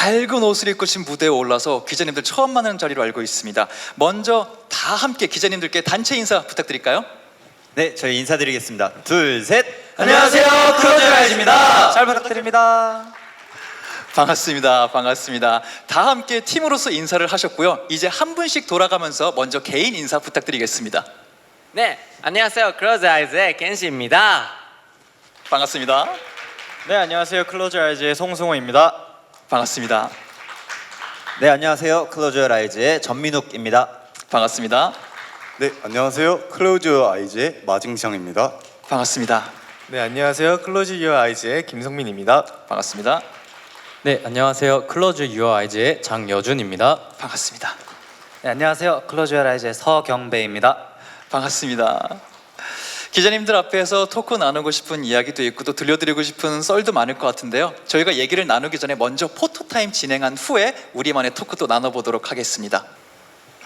밝은 옷을 입고 지금 무대에 올라서 기자님들 처음 만나는 자리로 알고 있습니다. 먼저 다 함께 기자님들께 단체 인사 부탁드릴까요? 네, 저희 인사드리겠습니다. 둘, 셋. 안녕하세요, 클로즈라이즈입니다. 잘 부탁드립니다. 반갑습니다. 반갑습니다. 다 함께 팀으로서 인사를 하셨고요. 이제 한 분씩 돌아가면서 먼저 개인 인사 부탁드리겠습니다. 네, 안녕하세요. 클로즈 아이즈의 겐시입니다. 반갑습니다. 네, 안녕하세요. 클로즈 아이즈의 송승호입니다. 반갑습니다. 네, 안녕하세요. 클로즈 라이즈의 전민욱입니다. 반갑습니다. 네, 안녕하세요. 클로즈 아이즈의 마징샹입니다. 반갑습니다. 네 안녕하세요 클로즈 유어 아이즈의 김성민입니다. 반갑습니다. 네, 안녕하세요. 클로즈 유어 아이즈의 장여준입니다. 반갑습니다. 네, 안녕하세요. 클로즈 유어 아이즈의 서경배입니다. 반갑습니다. 기자님들 앞에서 토크 나누고 싶은 이야기도 있고 또 들려드리고 싶은 썰도 많을 것 같은데요. 저희가 얘기를 나누기 전에 먼저 포토타임 진행한 후에 우리만의 토크도 나눠보도록 하겠습니다.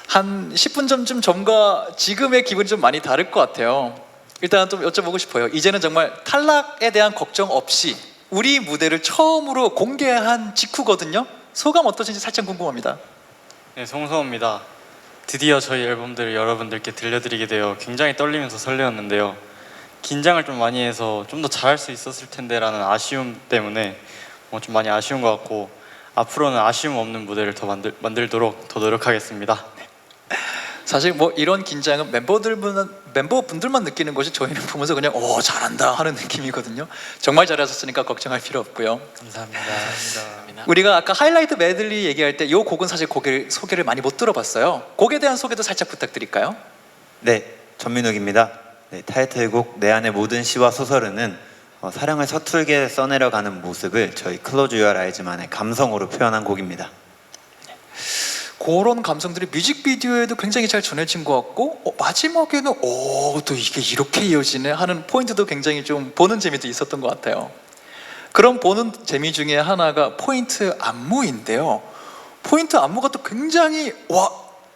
한 10분 전쯤 전과 지금의 기분이 좀 많이 다를 것 같아요. 일단 좀 여쭤보고 싶어요. 이제는 정말 탈락에 대한 걱정 없이 우리 무대를 처음으로 공개한 직후거든요. 소감 어떠신지 살짝 궁금합니다. 네, 송성호입니다. 드디어 저희 앨범들을 여러분들께 들려드리게 되어 굉장히 떨리면서 설레었는데요. 긴장을 좀 많이 해서 좀 더 잘할 수 있었을 텐데라는 아쉬움 때문에 뭐 좀 많이 아쉬운 것 같고 앞으로는 아쉬움 없는 무대를 더 만들, 만들도록 더 노력하겠습니다. 사실 뭐 이런 긴장은 멤버들만 멤버분들만 느끼는 것이 저희는 보면서 그냥 오 잘한다 하는 느낌이거든요. 정말 잘하셨으니까 걱정할 필요 없고요. 감사합니다. 우리가 아까 하이라이트 메들리 얘기할 때 이 곡은 사실 곡을 소개를 많이 못 들어봤어요. 곡에 대한 소개도 살짝 부탁드릴까요? 네, 전민욱입니다. 네, 타이틀곡 내 안의 모든 시와 소설은 어, 사랑을 서툴게 써내려가는 모습을 저희 클로즈 유어 라이즈만의 감성으로 표현한 곡입니다. 그런 감성들이 뮤직비디오에도 굉장히 잘 전해진 것 같고 어, 마지막에는 오 또 이게 이렇게 이어지네 하는 포인트도 굉장히 좀 보는 재미도 있었던 것 같아요. 그런 보는 재미 중에 하나가 포인트 안무인데요. 포인트 안무가 또 굉장히 와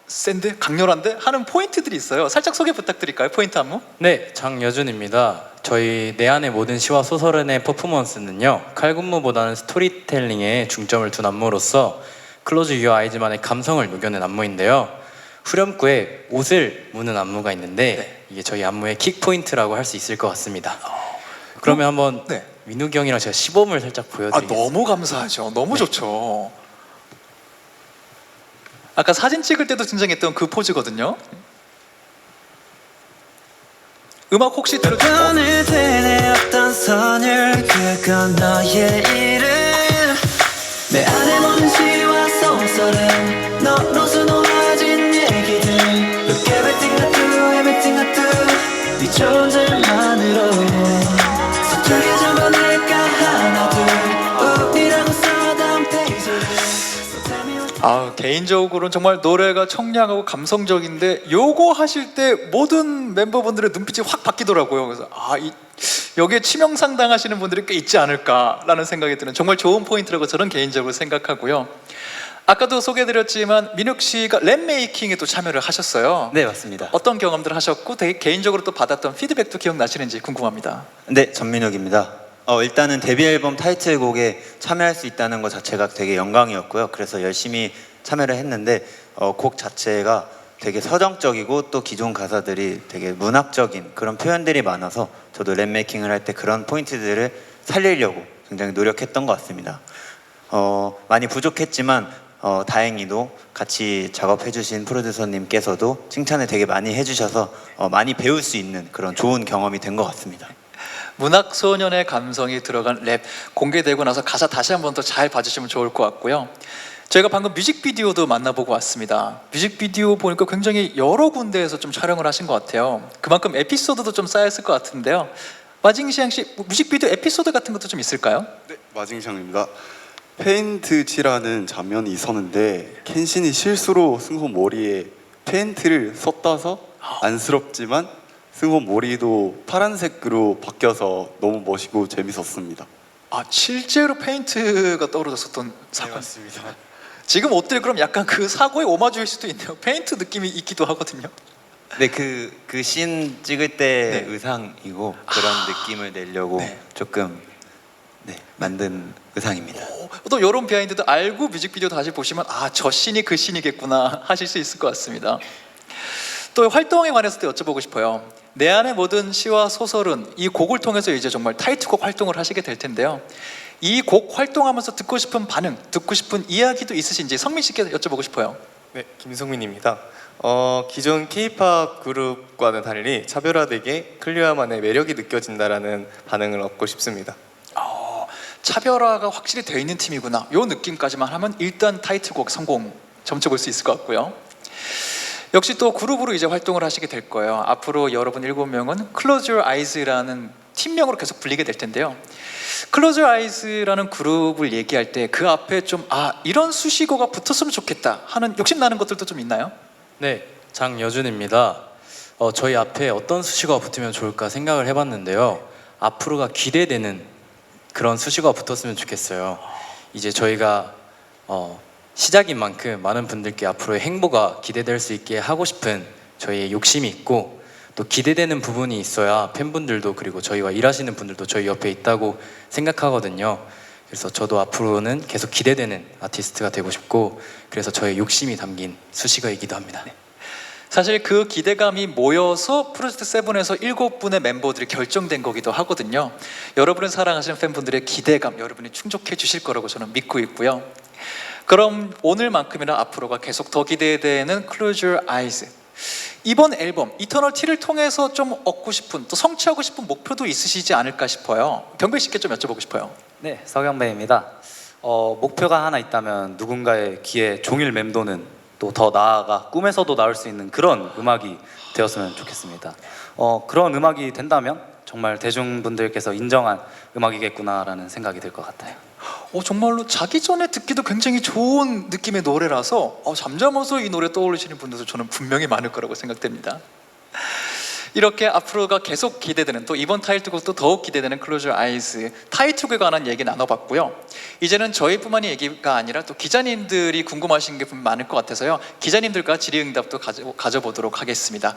센데 강렬한데 하는 포인트들이 있어요. 살짝 소개 부탁드릴까요? 포인트 안무? 네, 장여준입니다. 저희 내 안의 모든 시와 소설은의 퍼포먼스는요 칼군무보다는 스토리텔링에 중점을 둔 안무로서 클로즈 유어 아이즈만의 감성을 녹여낸 안무인데요. 후렴구에 옷을 무는 안무가 있는데 이게 저희 안무의 킥 포인트라고 할 수 있을 것 같습니다. 그러면 한번 네. 민욱이 형이랑 제가 시범을 살짝 아 보여드리겠습니다. 너무 감사하죠. 너무 좋죠. 아까 사진 찍을 때도 등장했던 그 포즈거든요. 음악 혹시 들어주 오늘 되뇌었던 선율 그건 너의 이름 내 네 존재만으로 서툴게 적어낼까 하나 둘 우리라고 써던 what 아 개인적으로는 정말 노래가 청량하고 감성적인데 요거 하실 때 모든 멤버분들의 눈빛이 확 바뀌더라고요. 그래서 아 이, 여기에 치명상 당하시는 분들이 꽤 있지 않을까라는 생각이 드는 정말 좋은 포인트라고 저는 개인적으로 생각하고요. 아까도 소개드렸지만 민욱 씨가 랩 메이킹에 또 참여를 하셨어요. 네, 맞습니다. 어떤 경험들을 하셨고 되게 개인적으로 또 받았던 피드백도 기억나시는지 궁금합니다. 네, 전민욱입니다. 어, 일단은 데뷔 앨범 타이틀곡에 참여할 수 있다는 것 자체가 되게 영광이었고요. 그래서 열심히 참여를 했는데 어, 곡 자체가 되게 서정적이고 또 기존 가사들이 되게 문학적인 그런 표현들이 많아서 저도 랩 메이킹을 할 때 그런 포인트들을 살리려고 굉장히 노력했던 것 같습니다. 어, 많이 부족했지만 어, 다행히도 같이 작업해주신 프로듀서님께서도 칭찬을 되게 많이 해주셔서 어, 많이 배울 수 있는 그런 좋은 경험이 된 것 같습니다. 문학 소년의 감성이 들어간 랩 공개되고 나서 가사 다시 한번 더 잘 봐주시면 좋을 것 같고요. 저희가 방금 뮤직비디오도 만나보고 왔습니다. 뮤직비디오 보니까 굉장히 여러 군데에서 좀 촬영을 하신 것 같아요. 그만큼 에피소드도 좀 쌓였을 것 같은데요. 마징시ang 씨 뮤직비디오 에피소드 같은 것도 좀 있을까요? 네, 마징샹입니다. 페인트 칠하는 장면이 있었는데 켄신이 실수로 승호 머리에 페인트를 썼다서 안쓰럽지만 승호 머리도 파란색으로 바뀌어서 너무 멋있고 재밌었습니다. 아 실제로 페인트가 떨어졌었던 사건. 맞습니다. 지금 옷들 그럼 약간 그 사고의 오마주일 수도 있네요. 페인트 느낌이 있기도 하거든요. 네, 그 그 씬 찍을 때 네. 의상이고 그런 느낌을 내려고 네. 조금 네, 만든 의상입니다. 또 이런 비하인드도 알고 뮤직비디오 다시 보시면 아 저 씬이 그 씬이겠구나 하실 수 있을 것 같습니다. 또 활동에 관해서도 여쭤보고 싶어요. 내 안의 모든 시와 소설은 이 곡을 통해서 이제 정말 타이틀곡 활동을 하시게 될 텐데요. 이 곡 활동하면서 듣고 싶은 반응, 듣고 싶은 이야기도 있으신지 성민 씨께 여쭤보고 싶어요. 네, 김성민입니다. 어, 기존 K-팝 그룹과는 달리 차별화되게 클리어만의 매력이 느껴진다라는 반응을 얻고 싶습니다. 어, 차별화가 확실히 되어 있는 팀이구나. 요 느낌까지만 하면 일단 타이틀곡 성공 점쳐볼 수 있을 것 같고요. 역시 또 그룹으로 이제 활동을 하시게 될 거예요. 앞으로 여러분 일곱 명은 Close Your Eyes라는 팀명으로 계속 불리게 될 텐데요. Close Your Eyes라는 그룹을 얘기할 때 그 앞에 좀 아 이런 수식어가 붙었으면 좋겠다 하는 욕심 나는 것들도 좀 있나요? 네, 장여준입니다. 어, 저희 앞에 어떤 수식어가 붙으면 좋을까 생각을 해봤는데요. 앞으로가 기대되는 그런 수식어가 붙었으면 좋겠어요. 이제 저희가 어, 시작인 만큼 많은 분들께 앞으로의 행보가 기대될 수 있게 하고 싶은 저희의 욕심이 있고 또 기대되는 부분이 있어야 팬분들도 그리고 저희와 일하시는 분들도 저희 옆에 있다고 생각하거든요. 그래서 저도 앞으로는 계속 기대되는 아티스트가 되고 싶고 그래서 저의 욕심이 담긴 수식어이기도 합니다. 사실 그 기대감이 모여서 프로젝트 세븐에서 일곱 분의 멤버들이 결정된 거기도 하거든요. 여러분을 사랑하시는 팬분들의 기대감 여러분이 충족해 주실 거라고 저는 믿고 있고요. 그럼 오늘만큼이나 앞으로가 계속 더 기대되는 Close Your Eyes. 이번 앨범 이터널 티를 통해서 좀 얻고 싶은 또 성취하고 싶은 목표도 있으시지 않을까 싶어요. 경배 씨께 좀 여쭤보고 싶어요. 네, 서경배입니다. 어, 목표가 하나 있다면 누군가의 귀에 종일 맴도는 또 더 나아가 꿈에서도 나올 수 있는 그런 음악이 되었으면 좋겠습니다. 어, 그런 음악이 된다면 정말 대중분들께서 인정한 음악이겠구나라는 생각이 들 것 같아요. 어, 정말로 자기 전에 듣기도 굉장히 좋은 느낌의 노래라서 어, 잠잠해서 이 노래 떠올리시는 분들도 저는 분명히 많을 거라고 생각됩니다. 이렇게 앞으로가 계속 기대되는 또 이번 타이틀곡도 더욱 기대되는 Your Eyes 타이틀곡에 관한 얘기 나눠봤고요. 이제는 저희뿐만이 얘기가 아니라 또 기자님들이 궁금하신 게 많을 것 같아서요. 기자님들과 질의응답도 가져, 가져보도록 하겠습니다.